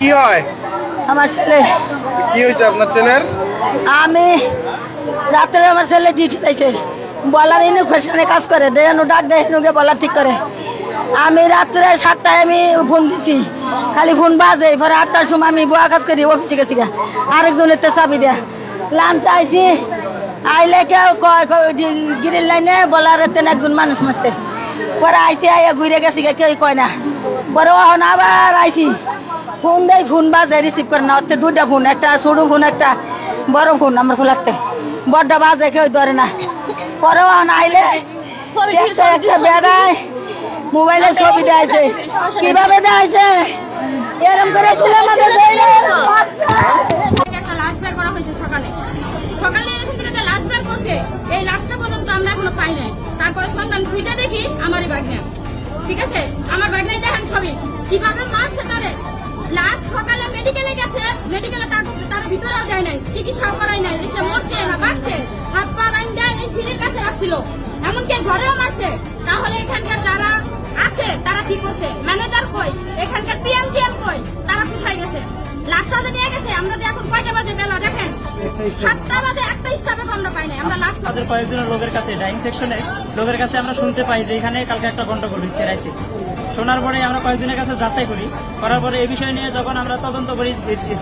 কি হয়? আমার ছেলে। কি হয়েছে আপনার ছেলের? আমি রাত্রে আমার ছেলে ডিউটি দিয়েছে। বলার ইনু ফ্যাশনে কাজ করে। দেহানু ডাক দেয় ইনুকে বলা ঠিক করে। আমি রাত্রে সাতটায় আমি ফোন দিছি। খালি ফোন বাজে। এরপরে আটটার সময় আমি বুয়া কাজ করি অফিসে গেছি গা। আরেকজনের তো চাবি দেয়া। লাঞ্চ আইছি আইলে কেউ গিরিল লাইনে বলার তেন একজন মানুষ মারছে। পরে আইসি আইয়া ঘুরে গেছি কেউ কয় না। পরে অহন আবার আইছি ফোন দেয় ফোন বাজে রিসিভ করে না। ওতে দুইটা ফোন একটা সরু ফোন একটা বড় ফোন আমার খোলাতে। বড়টা বাজে কেউ ধরে না। পরে অহন আইলে একটা বেড়ায় মোবাইলে ছবি দেখাইছে কীভাবে দেখাইছে এরম করে ছিল আমাদের পাই নাই। তারপরে সন্তান খুঁজে দেখি আমারই বাগনা ঠিক আছে? আমার বাগনাই দেখেন ছবি। কীভাবে মারছে তারে? লাশ সকালে মেডিকেলে গেছে। মেডিকেলে তার তার ভিতরেও যায় নাই। চিকিৎসাও করাই নাই। সে মরছে না বাঁচছে হাত পা বাইন দেয় সিঁড়ির কাছে রাখছিল। এমনকি ঘরেও মারছে। তাহলে এখানকার যারা আছে তারা কি করছে? ম্যানেজার কই? এখানকার পিএমজিএম কই? তারা কোথায় গেছে? লাশটা তো নিয়ে গেছে? আমরা তো এখন কয়টা বাজে বেলা দেখেন? সাতটা পাই নাই আমরা লাশ আমাদের কয়েকজনের লোকের কাছে ডাইং সেকশনে লোকের কাছে আমরা শুনতে পাই যে এখানে কালকে একটা গন্ডগোল হয়েছে রাইতে। শোনার পরে আমরা কয়েকজনের কাছে যাচাই করি। করার পরে এই বিষয় নিয়ে যখন আমরা তদন্ত করি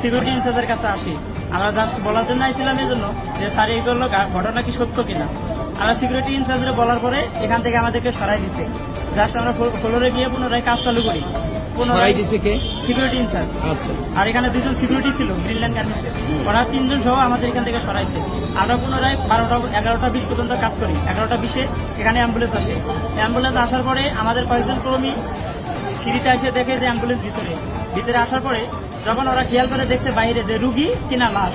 সিকিউরিটি ইনচার্জের কাছে আসি আমরা জাস্ট বলার জন্য আইছিলাম এই জন্য যে স্যার এইগুলো ঘটনা কি সত্য কিনা? আমরা সিকিউরিটি ইনচার্জের বলার পরে এখান থেকে আমাদেরকে সরাই দিছে। জাস্ট আমরা ফ্লোরে গিয়ে পুনরায় কাজ চালু করি। সরাই দিছে কে? সিকিউরিটি ইনচার্জ আচ্ছা। আর এখানে দুজন সিকিউরিটি ছিল গ্রিনল্যান্ড ওরা তিনজন সহ আমাদের এখান থেকে সরাইছে। আমরা পুনরায় বারোটা এগারোটা বিশ পর্যন্ত কাজ করি। এগারোটা বিশে এখানে অ্যাম্বুলেন্স আসে। অ্যাম্বুলেন্স আসার পরে আমাদের কয়েকজন কর্মী সিঁড়িতে এসে দেখে যে অ্যাম্বুলেন্স ভিতরে। ভিতরে আসার পরে যখন ওরা খেয়াল করে দেখছে বাইরে যে রুগী কিনা লাশ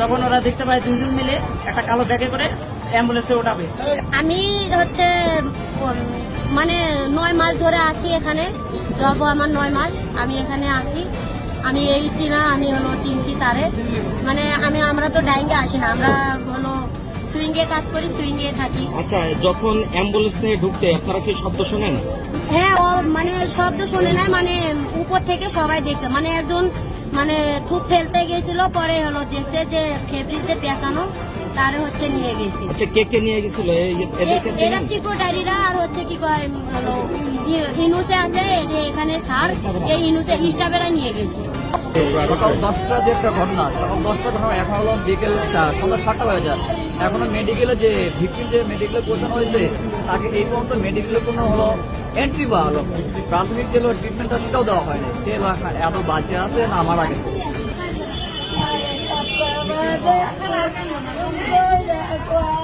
তখন ওরা দেখতে পায় দুজন মিলে একটা কালো ব্যাগে করে অ্যাম্বুলেন্সে ওঠাবে। আমি হচ্ছে মানে নয় মাস ধরে আছি এখানে। জব আমার নয় মাস আমি এখানে আসি আমি এই চিনা আমি হলো চিনছি তারে। মানে আমি আমরা তো ডাইঙ্গে আসি না আমরা হলো সুইঙ্গে কাজ করি সুইঙ্গে থাকি। আচ্ছা যখন অ্যাম্বুলেন্স নিয়ে ঢুকতে আপনারা কি শব্দ শোনেন? হ্যাঁ ও মানে শব্দ শোনে না মানে উপর থেকে সবাই দেখছে। মানে একজন মানে থুপ ফেলতে গেছিল পরে হলো দেখছে যে ফেব্রিতে পেঁচানো। তারে হচ্ছে নিয়ে গেছি। আচ্ছা কে কে নিয়ে গেছিল? সিকিউরিটারিরা আর হচ্ছে কি কয় ইনুসে আছে যে এখানে স্যার এই ইনুসে স্টাফেরা নিয়ে গেছে। সকাল দশটা যে একটা ঘটনা সকাল দশটা ঘটনা এখন হলো বিকেল সন্ধ্যা সাতটা বাজে যায়। এখনও মেডিকেলে যে ভিকটিম যে মেডিকেলে পৌঁছানো হয়েছে তাকে এই পর্যন্ত মেডিকেলে কোনো হলো এন্ট্রি বা হলো প্রাথমিক যে ট্রিটমেন্টটা সেটাও দেওয়া হয়নি। সে এত বাচ্চা আছে না মারা গেছে? 아빠的테할머 니,